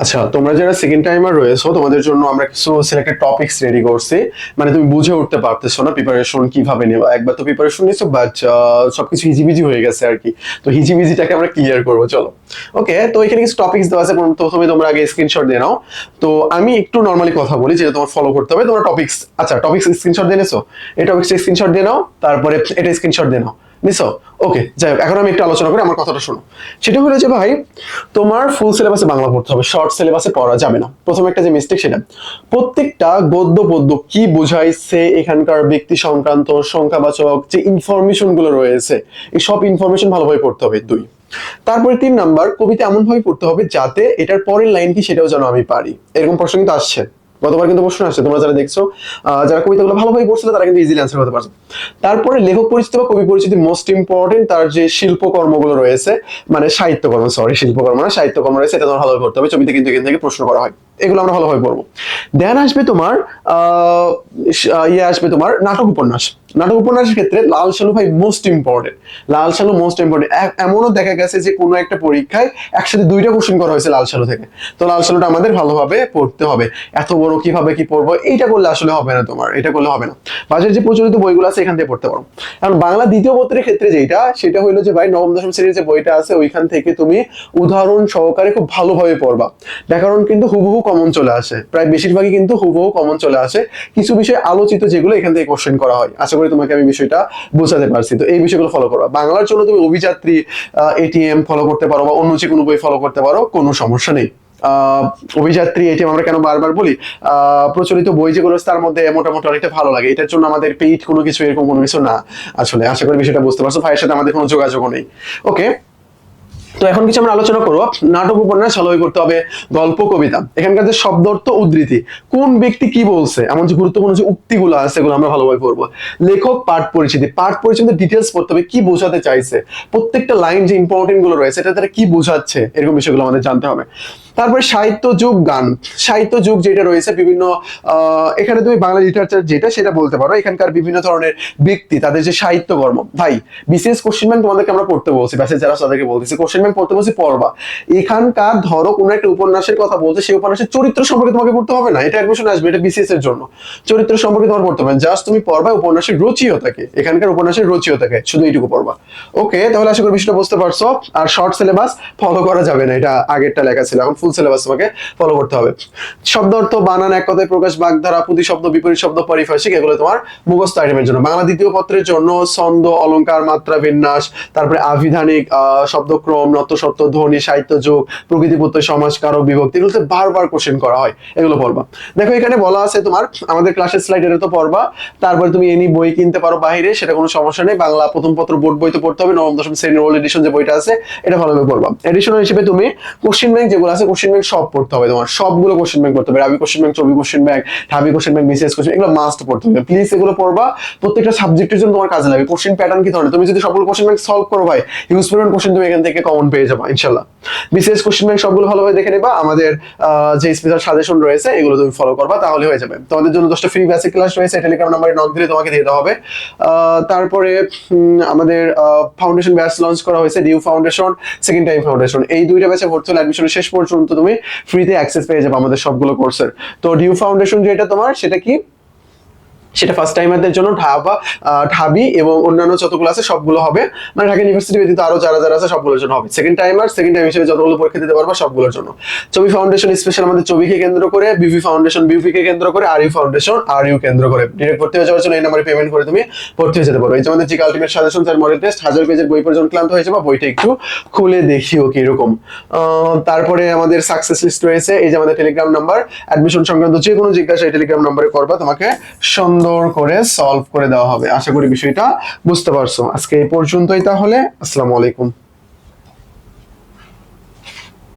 আচ্ছা তোমরা যারা সেকেন্ড টাইমার রয়েছো, তোমাদের জন্য আমরা কিছু সিলেক্টেড টপিকস রেডি করছি। মানে তুমি বুঝে উঠতে পারতেছো না প্রিপারেশন কীভাবে নেবা একবার তো প্রিপারেশন নিছো বাট সবকিছু হিজিবিজি হয়ে গেছে আর কি। তো হিজিবিজিটাকে আমরা ক্লিয়ার করব, চলো। ওকে তো এখানে কিছু টপিকস দেওয়া আছে, প্রথম- তোমরা আগে স্ক্রিনশট দিয়ে নাও। তো আমি একটু নর্মালি কথা বলি, যেটা তোমার ফলো করতে হবে। তোমরা টপিকস আচ্ছা টপিকস স্ক্রিনশট দিয়ে নিছো? এই স্ক্রিনশট দিয়ে নাও, তারপরে এটা স্ক্রিনশট দিয়ে নাও। নিছো? ওকে যাই হোক, এখন আমি একটু আলোচনা করি, আমার কথাটা শোনো। সেটা হলো যে ভাই, তোমার ফুল সিলেবাসে বাংলা পড়তে হবে শর্ট সিলেবাসে পড়া যাবে না। প্রথম একটা যে মিস্টেক সেটা, প্রত্যেকটা গদ্য পদ্য কি বোঝাইছে এখানকার ব্যক্তি সংক্রান্ত, সংখ্যাবাচক, যে ইনফরমেশনগুলো রয়েছে, এই সব ইনফরমেশন ভালোভাবে পড়তে হবে, দুই। তারপরে তিন নাম্বার, কবিতা এমন ভাবে পড়তে হবে যাতে এটার পরের লাইন কি সেটাও যেন আমি পারি। এরকম প্রশ্ন কিন্তু আসছে। গতবার কিন্তু প্রশ্ন আসছে, তোমরা যারা দেখছ যারা কবিতাগুলো ভালোভাবে পড়ছিল তারা কিন্তু ইজিলি অ্যান্সার করতে পারছ। তারপরে লেখক পরিচিতি বা কবি পরিচিতি মোস্ট ইম্পর্টেন্ট তার যে শিল্পকর্মগুলো রয়েছে মানে সাহিত্যকর্ম সরি শিল্পকর্ম না, সাহিত্যকর্ম রয়েছে, এটা তোমার ভালোভাবে করতে হবে, ছবিতে কিন্তু এখান থেকে প্রশ্ন করা হয়। এগুলো আমরা ভালোভাবে পড়ব। দেন আসবে তোমার ইয়ে আসবে তোমার নাটক উপন্যাস। নাটক উপন্যাসের ক্ষেত্রে লাল সালু ভাই most important Lalsalu most important এমনও দেখা গেছে যে কোনো একটা পরীক্ষায় একসাথে দুইটা কোশ্চেন করা হয়েছে লাল সালু থেকে। তো লাল সালুটা আমাদের ভালোভাবে পড়তে হবে। এত বড় কীভাবে কি পড়ব? এইটা করলে আসলে হবে না তোমার। এটা করলে হবে না। বাজারে যে প্রচলিত বইগুলো আছে এখান থেকে পড়তে পারো। কারণ বাংলা দ্বিতীয় পত্রের ক্ষেত্রে যেটা সেটা হলো যে ভাই নবম, দশম শ্রেণির যে বইটা আছে, ওইখান থেকে তুমি উদাহরণ সহকারে খুব ভালোভাবে পড়বা। ব্যাকরণ কিন্তু হুবহু কমন চলে আসে। প্রায় বেশিরভাগই কিন্তু হুবহু কমন চলে আসে। কিছু বিষয় আলোচিত যেগুলো এখান থেকে কোশ্চেন করা হয়। আশা করি তোমাকে আমি বিষয়টা বোঝাতে পারছি। তো এই বিষয়গুলো ফলো করো। বাংলার জন্য তুমি অভিযাত্রী এটিএম ফলো করতে পারো বা অন্য যে কোনো বই ফলো করতে পারো, কোনো সমস্যা নেই। অভিযাত্রী এটিএম আমরা কেন বারবার বলি? প্রচলিত বই যেগুলো তার মধ্যে মোটামুটি অনেকটা ভালো লাগে। এটার জন্য আমাদের পেইড কোনো কিছু এরকম কোনো কিছু না। আসলে আশা করি বিষয়টা বুঝতে পারছ। ভাইয়ের সাথে আমাদের কোনো যোগাযোগও নেই। ওকে তো এখন কিছু আমরা আলোচনা করব। নাটক উপন্যাস ভালোভাবে করতে হবে, গল্প, কবিতা। এখানকার যে শব্দার্থ উদ্ধৃতি, কোন ব্যক্তি কি বলছে, এমন যে গুরুত্বপূর্ণ যে উক্তিগুলো আছে সেগুলো আমরা ভালোভাবে পড়ব। লেখক, পাঠ পরিচিতি। পাঠ পরিচিতি ডিটেলস পড়তে হবে, কি বোঝাতে চাইছে? প্রত্যেকটা লাইন যে ইম্পর্টেন্টগুলো রয়েছে, এটা তারা কি বোঝাচ্ছে, এরকম বিষয়গুলো আমাদের জানতে হবে। তারপরে সাহিত্য যুগ গান। সাহিত্য যুগ যেটা রয়েছে, বিভিন্ন এখানে তুমি বাংলা লিটারেচার যেটা, সেটা বলতে পারো। এখানকার বিভিন্ন ধরনের ব্যক্তি, তাদের যে সাহিত্যকর্ম ভাই, বিশেষ কোশ্চেন ব্যাংক তোমাদেরকে আমরা পড়তে বলছি ব্যাসে যারা তাদেরকে বলতেছি কোশ্চেন ব্যাংক পড়তে বলছি পড়বা। এখানকার ধরো কোনো একটা উপন্যাসের কথা বলছে, সেই উপন্যাসের চরিত্র সম্পর্কে তোমাকে পড়তে হবে না। এটা অ্যাডমিশন আসবে, এটা বিসিএস এর জন্য। চরিত্র সম্পর্কে তোমার পড়তে হবে জাস্ট তুমি পড়বা, উপন্যাসের রচিয়তাকে এখানকার উপন্যাসের রচিয়তাকে শুধু এইটুকু পড়বা। ওকে তাহলে আশা করি বিষয়টা বুঝতে পারছ। আর শর্ট সিলেবাস ফলো করা যাবে না, এটা আগেরটা লেখা ছিল, এখন ফুল সিলেবাস তোমাকে ফলো করতে হবে। শব্দ অর্থ, বানান, এক কথায় প্রকাশ, বাগধারা প্রতি শব্দ, বিপরীত শব্দ, পরিভাষিক, এগুলো তোমার মুখস্থ আইটেমের জন্য। বাংলা দ্বিতীয় পত্রের জন্য, ছন্দ অলংকার মাত্রা, বিন্যাস, তারপরে আভিধানিক শব্দক্রম নত্যসত্ত্ব ধ্বনি সাহিত্য যুগ, প্রকৃতি প্রত্যয়, সমাজ কারক বিভক্তি, এগুলোতে বারবার কোশ্চেন করা হয়। এগুলো পড়বা। দেখো, এখানে বলা আছে তোমার, আমাদের ক্লাসের স্লাইড এটা তো পড়বা। তারপরে তুমি এনি বই কিনতে পারো বাইরে, সেটা কোনো সমস্যা নেই। বাংলা প্রথম পত্র বোর্ড বই তো পড়তে হবে, নবম, দশম শ্রেণির ওল্ড এডিশন যে বইটা আছে, এটা ভালোভাবে পড়বা। এডিশন হিসেবে তুমি কোশ্চেন ব্যাংক যেগুলো আছে কোশ্চেন ব্যাংক সব পড়তে হবে তোমার। সবগুলো কোশ্চেন ব্যাংক পড়তে হবে। রাবি কোশ্চেন ব্যাংক চবি কোশ্চেন ব্যাংক ঢাবি কোশ্চেন ব্যাংক বিসিএস কোশ্চেন এগুলো মাস্ট পড়তে হবে। প্লিজ এগুলো পড়বা। প্রত্যেকটা সাবজেক্টের জন্য তোমার কাজে লাগবে কোশ্চেন প্যাটার্ন কি ধরনের? তুমি যদি সকল কোশ্চেন ব্যাংক সলভ করো ভাই হিউজ কোশ্চেন তুমি এখান থেকে কমন পেয়ে যাব ইনশাল্লাহ বিসিএস কোশ্চেন ব্যাংক সবগুলো ভালোভাবে দেখে নেবা। আমাদের যে স্পেশাল সাজেশন রয়েছে, এগুলো তুমি ফলো করবা তাহলে হয়ে যাবে। তোমাদের জন্য দশটা ফ্রি বেসিক ক্লাস রয়েছে টেলিগ্রাম নাম্বারে নক দিলে তোমাকে দিয়ে দেওয়া হবে। তারপরে আমাদের ফাউন্ডেশন ব্যাচ লঞ্চ করা হয়েছে D U foundation second time foundation এই দুইটা ব্যাচে ভর্তি হলে অ্যাডমিশনের শেষ পর্যন্ত তুমি ফ্রিতে অ্যাক্সেস পেয়ে যাবে আমাদের সবগুলো কোর্সের তো ডিউ ফাউন্ডেশন যেটা তোমার, সেটা কি? সেটা ফার্স্ট টাইমারদের জন্য ঢাবা ঢাবি এবং অন্যান্য যতগুলো আছে সবগুলো হবে। মানে ঢাকা ইউনিভার্সিটি ব্যতীত আরও যারা যারা আছে সবগুলোর জন্য হবে। সেকেন্ড টাইমার সেকেন্ড টাইম হিসেবে যতগুলো পরীক্ষা দিতে পারবা সবগুলোর জন্য। চবি ফাউন্ডেশন স্পেশাল আমাদের চবিকে কেন্দ্র করে বিভি ফাউন্ডেশন বিউপিকে কেন্দ্র করে R U foundation R U কেন্দ্র করে। ডিরেক্ট ভর্তি হয়ে যাওয়ার জন্য এই নাম্বারে পেমেন্ট করে তুমি ভর্তি হয়ে যেতে পারো। এই যে আমাদের GK ultimate suggestion sir model test হাজার পেজের বই পর্যন্ত ক্লান্ত হয়েছে, বা বইটা একটু খুলে দেখিও কীরকম। তারপরে আমাদের সাকসেস লিস্ট রয়েছে, এই যে আমাদের টেলিগ্রাম নাম্বার অ্যাডমিশন সংক্রান্ত যে কোনো জিজ্ঞাসা এই টেলিগ্রাম নাম্বারে করবা, তোমাকে সুন্দর করে সলভ করে দেওয়া হবে। আশা করি বিষয়টা বুঝতে পারছ। আজকে এই পর্যন্তই তাহলে। আসসালামু আলাইকুম।